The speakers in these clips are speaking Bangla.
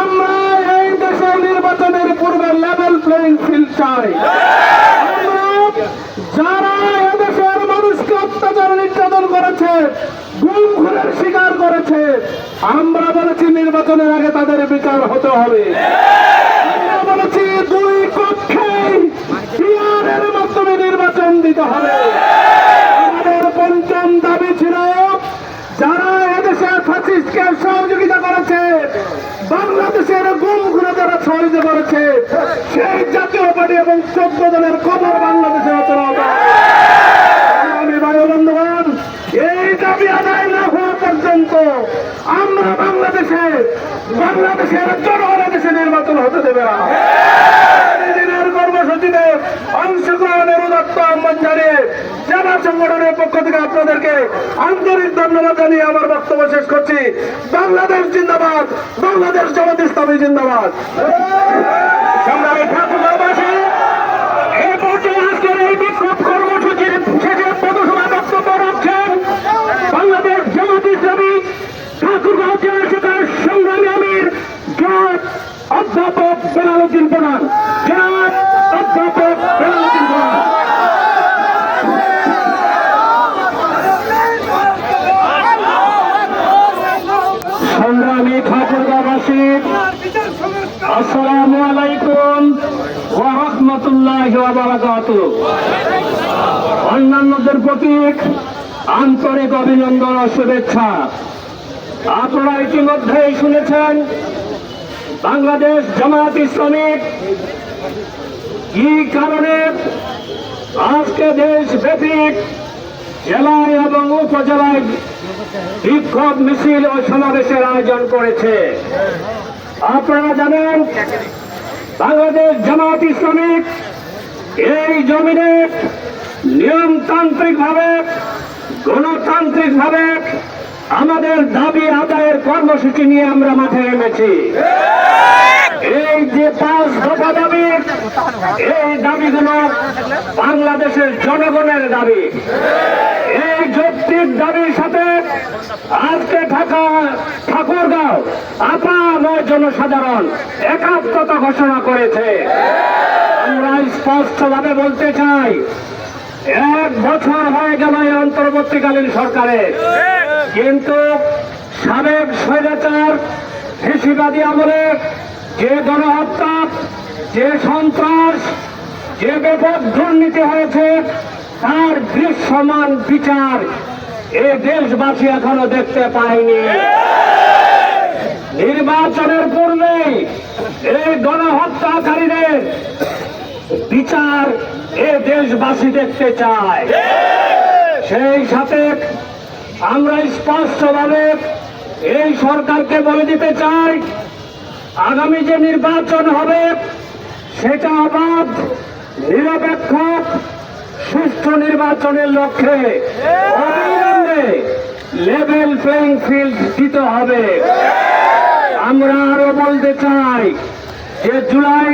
আমরা এই দেশে নির্বাচনের পূর্বে লেভেল প্লেইং ফিল্ড চাই। যারা এদেশের মানুষকে অত্যাচার, নির্যাতন করেছে, গুম খুনের শিকার করেছে, আমরা বলেছি নির্বাচনের আগে তাদের বিচার হতে হবে। আমরা বলেছি দুই কক্ষেই পিয়ারের মাধ্যমে নির্বাচন দিতে হবে আমাদের পঞ্চম দাবি ছিল যারা এদেশের ফাসিস্টকে সহযোগিতা করেছে বাংলাদেশের গুম ঘুরে যারা ছড়িয়ে করেছে সেই জাতীয় পার্টি এবং চোদ্দ জনের কবর বাংলাদেশে আমি ভাই এই দাবি আদায় না হওয়া পর্যন্ত আমরা বাংলাদেশে, বাংলাদেশের জনগণের দেশে নির্বাচন হতে দেবে না। জেলা সংগঠনের পক্ষ থেকে আপনাদেরকে আন্তরিক ধন্যবাদ জানিয়ে আমার বক্তব্য শেষ করছি। বাংলাদেশ জিন্দাবাদ, বাংলাদেশ জামাত ইসলামী জিন্দাবাদ। অধ্যাপক বেলালুদ্দিন প্রধান। অধ্যাপক বেলালুদ্দিন প্রধান। আসসালামু আলাইকুম ওয়া রাহমাতুল্লাহি ওয়া বারাকাতুহু। অন্যান্যদের প্রতি আন্তরিক অভিনন্দন ও শুভেচ্ছা। আপনারা ইতিমধ্যেই শুনেছেন, বাংলাদেশ জামায়াত ইসলামিক কি কারণে আজকে দেশব্যাপী জেলায় এবং উপজেলায় বিক্ষোভ মিছিল ও সমাবেশের আয়োজন করেছে? আপনারা জানেন, বাংলাদেশ জামাত ইসলামিক এই জমিনে নিয়মতান্ত্রিক ভাবে গণতান্ত্রিক ভাবে আমাদের দাবি আদায়ের কর্মসূচি নিয়ে আমরা মাঠে নেমেছি। এই যে পাঁচ দফা দাবি, এই দাবিগুলো বাংলাদেশের জনগণের দাবি। এই যৌক্তিক সাথে আজকে ঢাকা ঠাকুরগাঁও আপাময় জনসাধারণ একাত্মতা ঘোষণা করেছে। আমরা স্পষ্টভাবে বলতে চাই, এক বছর হয়ে গেল এই অন্তর্বর্তীকালীন সরকারের কিন্তু সাবেক স্বৈরাচার, ফেসিবাদী আমলে যে গণহত্যা, যে সন্ত্রাস, যে ব্যাপক দুর্নীতি হয়েছে, তার দৃশ্যমান বিচার এ দেশবাসী এখনও দেখতে পায়নি নির্বাচনের পূর্বেই এই গণহত্যাকারীদের বিচার এ দেশবাসী দেখতে চায়। সেই সাথে আমরা স্পষ্টভাবে এই সরকারকে বলে দিতে চাই, আগামী যে নির্বাচন হবে, সেটা অবাধ, নিরপেক্ষ সুষ্ঠু নির্বাচনের লক্ষ্যে অবিলম্বে লেভেল প্লেইং ফিল্ড দিতে হবে। আমরা আরও বলতে চাই যে জুলাই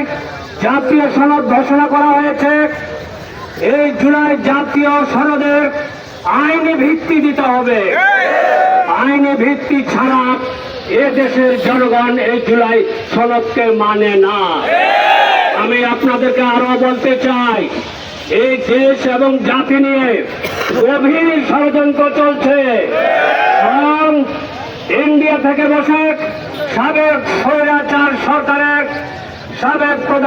জাতীয় সনদ ঘোষণা করা হয়েছে। এই জুলাই জাতীয় সনদের আইনি ভিত্তি দিতে হবে। আইনি ভিত্তি ছাড়া এ দেশের জনগণ এই জুলাই সনদকে মানে না। আমি আপনাদেরকে আরও বলতে চাই এই দেশ এবং জাতি নিয়ে গভীর ষড়যন্ত্র চলছে। ইন্ডিয়া থেকে বসে সাবেক স্বৈরাচার সরকারের সাবেক প্রধান